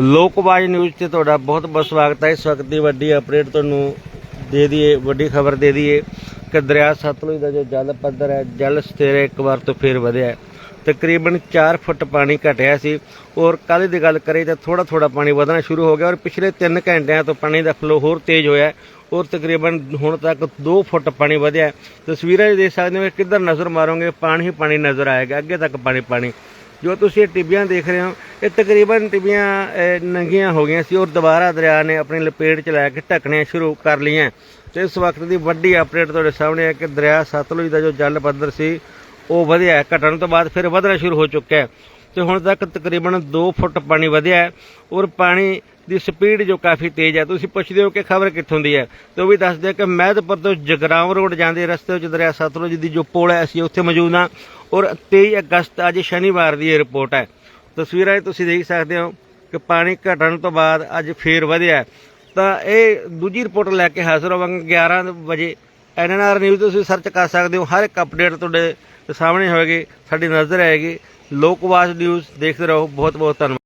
ਲੋਕਵਾਜ news ਤੇ ਤੁਹਾਡਾ ਬਹੁਤ ਬਹੁਤ ਸਵਾਗਤ ਹੈ। ਇਸ ਵਕਤ ਦੀ ਵੱਡੀ ਅਪਡੇਟ ਤੁਹਾਨੂੰ ਦੇ ਦਈਏ, ਵੱਡੀ ਖਬਰ ਦੇ ਦਈਏ ਕਿ ਦਰਿਆ ਸਤਲੁਜ ਦਾ ਜੋ ਜਲ ਪੱਧਰ ਹੈ, ਜਲ ਸਥਿਰ ਇੱਕ ਵਾਰ ਤੋਂ ਫੇਰ ਵਧਿਆ ਤਕਰੀਬਨ 4 ਫੁੱਟ ਪਾਣੀ ਘਟਿਆ ਸੀ ਔਰ ਕੱਲ੍ਹ ਦੀ ਗੱਲ ਕਰੀਏ ਤਾਂ ਥੋੜਾ ਥੋੜਾ ਪਾਣੀ ਵਧਣਾ ਸ਼ੁਰੂ ਹੋ ਗਿਆ ਔਰ ਪਿਛਲੇ 3 ਘੰਟਿਆਂ ਤੋਂ ਪਾਣੀ ਦਾ ਫਲੋ ਹੋਰ ਤੇਜ਼ ਹੋਇਆ ਔਰ ਤਕਰੀਬਨ ਹੁਣ ਤੱਕ 2 ਫੁੱਟ ਪਾਣੀ ਵਧਿਆ ਤਸਵੀਰਾਂ 'ਚ ਦੇਖ ਸਕਦੇ ਹੋ ਕਿ ਕਿੱਧਰ ਨਜ਼ਰ ਮਾਰੋਗੇ, ਪਾਣੀ ਹੀ ਪਾਣੀ ਨਜ਼ਰ ਆਏਗਾ, ਅੱਗੇ ਤੱਕ ਪਾਣੀ ਪਾਣੀ ਜੋ ਤੁਸੀਂ ਇਹ ਟਿੱਬੀਆਂ ਦੇਖ ਰਹੇ ਹੋ, ਇਹ ਤਕਰੀਬਨ ਟਿੱਬੀਆਂ ਨੰਗੀਆਂ ਹੋ ਗਈਆਂ ਸੀ ਔਰ ਦੁਬਾਰਾ ਦਰਿਆ ਨੇ ਆਪਣੀ ਲਪੇਟ ਚ ਲੈ ਕੇ ਢੱਕਣੀਆਂ ਸ਼ੁਰੂ ਕਰ ਲਈਆਂ। ਤੇ ਇਸ ਵਕਤ ਦੀ ਵੱਡੀ ਅਪਡੇਟ ਤੁਹਾਡੇ ਸਾਹਮਣੇ ਹੈ ਕਿ ਦਰਿਆ ਸਤਲੁਜ ਦਾ ਜੋ ਜਲ ਪੱਧਰ ਸੀ, ਉਹ ਵਧਿਆ ਘਟਣ ਤੋਂ ਬਾਅਦ ਫਿਰ ਵਧਣਾ ਸ਼ੁਰੂ ਹੋ ਚੁੱਕਿਆ ਹੈ। ਤੇ ਹੁਣ ਤੱਕ ਤਕਰੀਬਨ 2 ਫੁੱਟ ਪਾਣੀ ਵਧਿਆ ਔਰ ਪਾਣੀ ਦੀ ਸਪੀਡ ਜੋ ਕਾਫੀ ਤੇਜ਼ ਹੈ। ਤੁਸੀਂ ਪੁੱਛਦੇ ਹੋ ਕਿ ਖਬਰ ਕਿੱਥੋਂ ਦੀ ਹੈ? ਤੇ ਉਹ ਵੀ ਦੱਸਦੇ ਆ ਕਿ ਮਹਿਦਪੁਰ ਤੋਂ ਜਗਰਾਉਂ ਰੋਡ ਜਾਂਦੇ ਰਸਤੇ ਵਿੱਚ ਦਰਿਆ ਸਤਲੁਜ ਦੀ ਜੋ ਪੁਲ ਹੈ, ਅਸੀਂ ਉੱਥੇ ਮੌਜੂਦ ਹਾਂ। ਔਰ 23 ਅਗਸਤ, ਅੱਜ ਸ਼ਨੀਵਾਰ ਦੀ ਇਹ ਰਿਪੋਰਟ ਹੈ। ਤਸਵੀਰਾਂ 'ਚ ਤੁਸੀਂ ਦੇਖ ਸਕਦੇ ਹੋ ਕਿ ਪਾਣੀ ਘਟਣ ਤੋਂ ਬਾਅਦ ਅੱਜ ਫੇਰ ਵਧਿਆ ਤਾਂ ਇਹ ਦੂਜੀ ਰਿਪੋਰਟ ਲੈ ਕੇ ਹਾਜ਼ਰ ਹੋਵਾਂਗੇ 11 ਵਜੇ। ਐਨਐਨਆਰ ਨਿਊਜ਼ ਤੁਸੀਂ ਸਰਚ ਕਰ ਸਕਦੇ ਹੋ। ਹਰ ਇੱਕ ਅਪਡੇਟ ਤੁਹਾਡੇ ਸਾਹਮਣੇ ਹੋਵੇਗੀ ਸਾਡੀ ਨਜ਼ਰ ਆਏਗੀ। ਲੋਕਵਾਸ ਨਿਊਜ਼ ਦੇਖਦੇ ਰਹੋ। ਬਹੁਤ ਬਹੁਤ ਧੰਨਵਾਦ।